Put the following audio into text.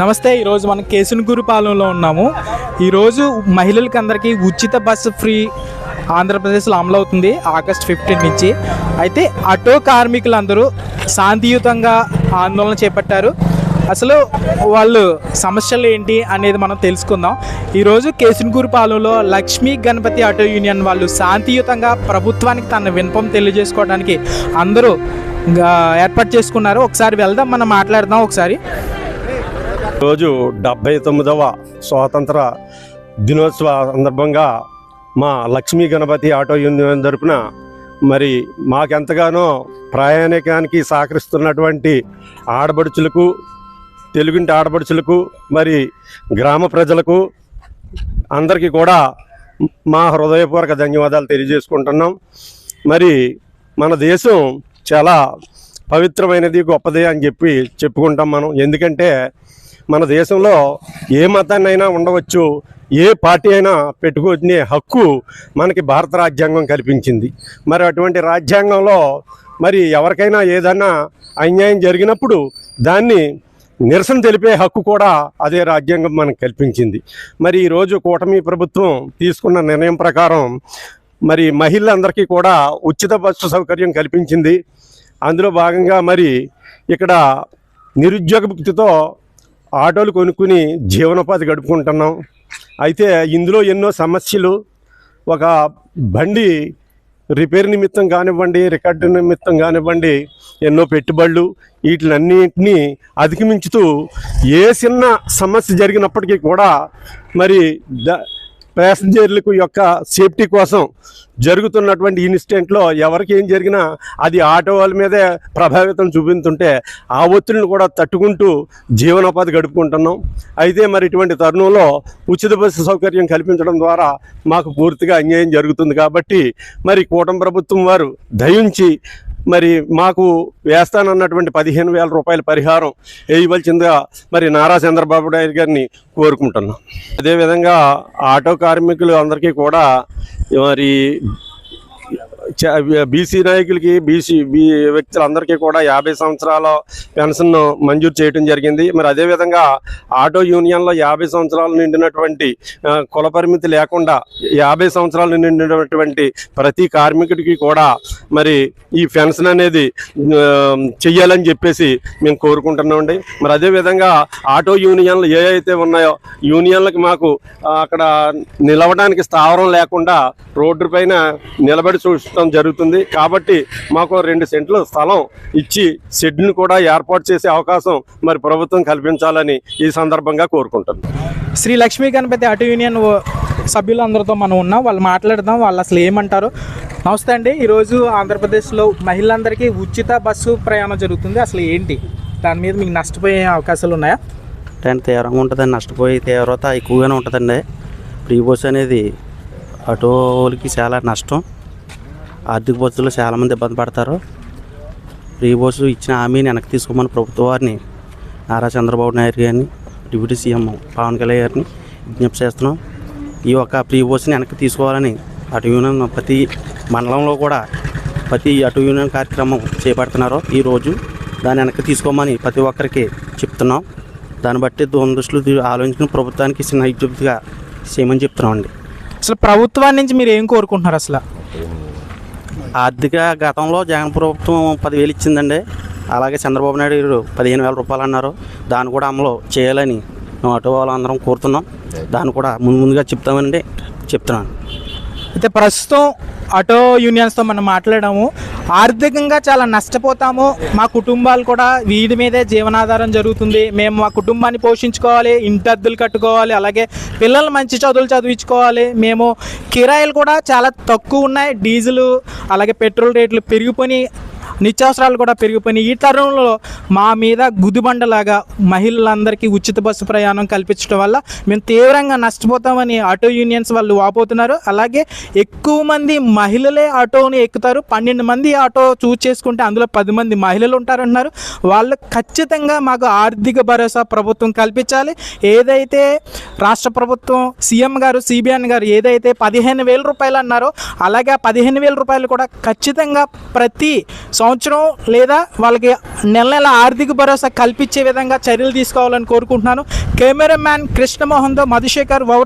నమస్తే ఈరోజు మనం కేసునగురుపాలెంలో ఉన్నాము. ఈరోజు మహిళలకి అందరికీ ఉచిత బస్సు ఫ్రీ ఆంధ్రప్రదేశ్లో అమలవుతుంది ఆగస్ట్ ఫిఫ్టీన్ నుంచి. అయితే ఆటో కార్మికులందరూ శాంతియుతంగా ఆందోళన చేపట్టారు. అసలు వాళ్ళు సమస్యలు ఏంటి అనేది మనం తెలుసుకుందాం. ఈరోజు కేసునగూరుపాలెంలో లక్ష్మీ గణపతి ఆటో యూనియన్ వాళ్ళు శాంతియుతంగా ప్రభుత్వానికి తన వినపం తెలియజేసుకోవడానికి అందరూ ఏర్పాటు చేసుకున్నారు. ఒకసారి వెళ్దాం మనం మాట్లాడదాం ఒకసారి. రోజు డెబ్బై తొమ్మిదవ స్వాతంత్ర దినోత్సవ సందర్భంగా మా లక్ష్మీ గణపతి ఆటో యూనియన్ తరపున మరి మాకెంతగానో ప్రయాణికానికి సహకరిస్తున్నటువంటి ఆడబడుచులకు తెలుగుంటి ఆడబడుచులకు మరి గ్రామ ప్రజలకు అందరికీ కూడా మా హృదయపూర్వక ధన్యవాదాలు తెలియజేసుకుంటున్నాం. మరి మన దేశం చాలా పవిత్రమైనది గొప్పది అని చెప్పి చెప్పుకుంటాం మనం. ఎందుకంటే మన దేశంలో ఏ మతాన్నైనా ఉండవచ్చు ఏ పార్టీ అయినా పెట్టుకునే హక్కు మనకి భారత రాజ్యాంగం కల్పించింది. మరి అటువంటి రాజ్యాంగంలో మరి ఎవరికైనా ఏదైనా అన్యాయం జరిగినప్పుడు దాన్ని నిరసన తెలిపే హక్కు కూడా అదే రాజ్యాంగం మనకు కల్పించింది. మరి ఈరోజు కూటమి ప్రభుత్వం తీసుకున్న నిర్ణయం ప్రకారం మరి మహిళలందరికీ కూడా ఉచిత బస్సు సౌకర్యం కల్పించింది. అందులో భాగంగా మరి ఇక్కడ నిరుద్యోగ భుక్తితో ఆటోలు కొనుక్కుని జీవనోపాధి గడుపుకుంటున్నాం. అయితే ఇందులో ఎన్నో సమస్యలు. ఒక బండి రిపేర్ నిమిత్తం కానివ్వండి రికార్డు నిమిత్తం కానివ్వండి ఎన్నో పెట్టుబడులు వీటిలన్నింటినీ అధిగమించుతూ ఏ చిన్న సమస్య జరిగినప్పటికీ కూడా మరి ద ప్యాసింజర్లకు యొక్క సేఫ్టీ కోసం జరుగుతున్నటువంటి ఇన్సిడెంట్లో ఎవరికి ఏం జరిగినా అది ఆటో వాళ్ళ మీదే ప్రభావితం చూపించుంటే ఆ ఒత్తిడిని కూడా తట్టుకుంటూ జీవనోపాధి గడుపుకుంటున్నాం. అయితే మరి ఇటువంటి తరుణంలో ఉచిత బస్సు సౌకర్యం కల్పించడం ద్వారా మాకు పూర్తిగా అన్యాయం జరుగుతుంది కాబట్టి మరి కూటమి ప్రభుత్వం వారు దయించి మరి మాకు వేస్తానన్నటువంటి పదిహేను వేల రూపాయల పరిహారం వేయవలసిందిగా మరి నారా చంద్రబాబు నాయుడు గారిని కోరుకుంటున్నాం. అదేవిధంగా ఆటో కార్మికులు అందరికీ కూడా మరి బీసీ నాయకులకి బీసీ వ్యక్తులందరికీ కూడా యాభై సంవత్సరాల పెన్షన్ మంజూరు చేయడం జరిగింది. మరి అదేవిధంగా ఆటో యూనియన్లో యాభై సంవత్సరాలు నిండినటువంటి కుల పరిమితి లేకుండా యాభై సంవత్సరాలు నిండినటువంటి ప్రతి కార్మికుడికి కూడా మరి ఈ పెన్షన్ అనేది చెయ్యాలని చెప్పేసి మేము కోరుకుంటున్నామండి. మరి అదేవిధంగా ఆటో యూనియన్లు ఏ అయితే ఉన్నాయో యూనియన్లకు మాకు అక్కడ నిలవడానికి స్థావరం లేకుండా రోడ్డు పైన నిలబడి చూడటం జరుగుతుంది. కాబట్టి మాకు రెండు సెంట్ల స్థలం ఇచ్చి షెడ్ని కూడా ఏర్పాటు చేసే అవకాశం మరి ప్రభుత్వం కల్పించాలని ఈ సందర్భంగా కోరుకుంటున్నాం. శ్రీ లక్ష్మీ గణపతి ఆటో యూనియన్ సభ్యులందరితో మనం ఉన్నాం. వాళ్ళు మాట్లాడదాం. వాళ్ళు అసలు ఏమంటారు? నమస్తే అండి. ఈరోజు ఆంధ్రప్రదేశ్లో మహిళలందరికీ ఉచిత బస్సు ప్రయాణం జరుగుతుంది. అసలు ఏంటి? దాని మీద మీకు నష్టపోయే అవకాశాలు ఉన్నాయా? అంటే తీవ్రంగా ఉంటుందండి. నష్టపోయే తీవ్రత ఎక్కువగానే ఉంటుందండి. ప్రీ బస్ అనేది ఆటోలకి చాలా నష్టం. ఆర్థిక పరిస్థితుల్లో చాలామంది ఇబ్బంది పడతారు. ఫ్రీ బస్సు ఇచ్చిన హామీని వెనక్కి తీసుకోమని ప్రభుత్వ వారిని నారా చంద్రబాబు నాయుడు గారిని డిప్యూటీ సీఎం పవన్ కళ్యాణ్ గారిని విజ్ఞప్తి చేస్తున్నాం. ఈ యొక్క ఫ్రీ బస్సుని వెనక్కి తీసుకోవాలని అటు యూనియన్ ప్రతి మండలంలో కూడా ప్రతి అటు యూనియన్ కార్యక్రమం చేపడుతున్నారు. ఈరోజు దాన్ని వెనక్కి తీసుకోమని ప్రతి ఒక్కరికి చెప్తున్నాం. దాన్ని బట్టి దూరం ఆలోచించిన ప్రభుత్వానికి చిన్న విజ్ఞప్తిగా చేయమని చెప్తున్నామండి. అసలు ప్రభుత్వాన్ని నుంచి మీరు ఏం కోరుకుంటున్నారు అసలు? ఆర్థిక గతంలో జగన్ ప్రభుత్వం పదివేలు ఇచ్చిందండి. అలాగే చంద్రబాబు నాయుడు గారు పదిహేను వేల రూపాయలు అన్నారు. దాన్ని కూడా అమలు చేయాలని మేము ఆటో వాళ్ళందరం కోరుతున్నాం. దాన్ని కూడా ముందు ముందుగా చెప్తామండి చెప్తున్నాను. అయితే ప్రస్తుతం ఆటో యూనియన్స్తో మనం మాట్లాడాము. ఆర్థికంగా చాలా నష్టపోతాము. మా కుటుంబాలు కూడా వీడి మీదే జీవనాధారం జరుగుతుంది. మేము మా కుటుంబాన్ని పోషించుకోవాలి ఇంటి కట్టుకోవాలి అలాగే పిల్లలు మంచి చదువులు చదివించుకోవాలి. మేము కిరాయిలు కూడా చాలా తక్కువ ఉన్నాయి. డీజిల్ అలాగే పెట్రోల్ రేట్లు పెరిగిపోయి నిత్యావసరాలు కూడా పెరిగిపోయినాయి. ఈ తరుణంలో మా మీద గుదిబండలాగా మహిళలందరికీ ఉచిత బస్సు ప్రయాణం కల్పించడం వల్ల మేము తీవ్రంగా నష్టపోతామని ఆటో యూనియన్స్ వాళ్ళు వాపోతున్నారు. అలాగే ఎక్కువ మంది మహిళలే ఆటోని ఎక్కుతారు. పన్నెండు మంది ఆటో చూస్ చేసుకుంటే అందులో పది మంది మహిళలు ఉంటారంటున్నారు. వాళ్ళు ఖచ్చితంగా మాకు ఆర్థిక భరోసా ప్రభుత్వం కల్పించాలి. ఏదైతే రాష్ట్ర ప్రభుత్వం సీఎం గారు సిబిఎన్ గారు ఏదైతే పదిహేను వేల రూపాయలు అన్నారో అలాగే ఆ పదిహేను వేల రూపాయలు కూడా ఖచ్చితంగా ప్రతి సంవత్సరం లేదా వాళ్ళకి నెల నెల ఆర్థిక భరోసా కల్పించే విధంగా చర్యలు తీసుకోవాలని కోరుకుంటున్నాను. Cameraman కృష్ణమోహన్తో Madhusekhar wow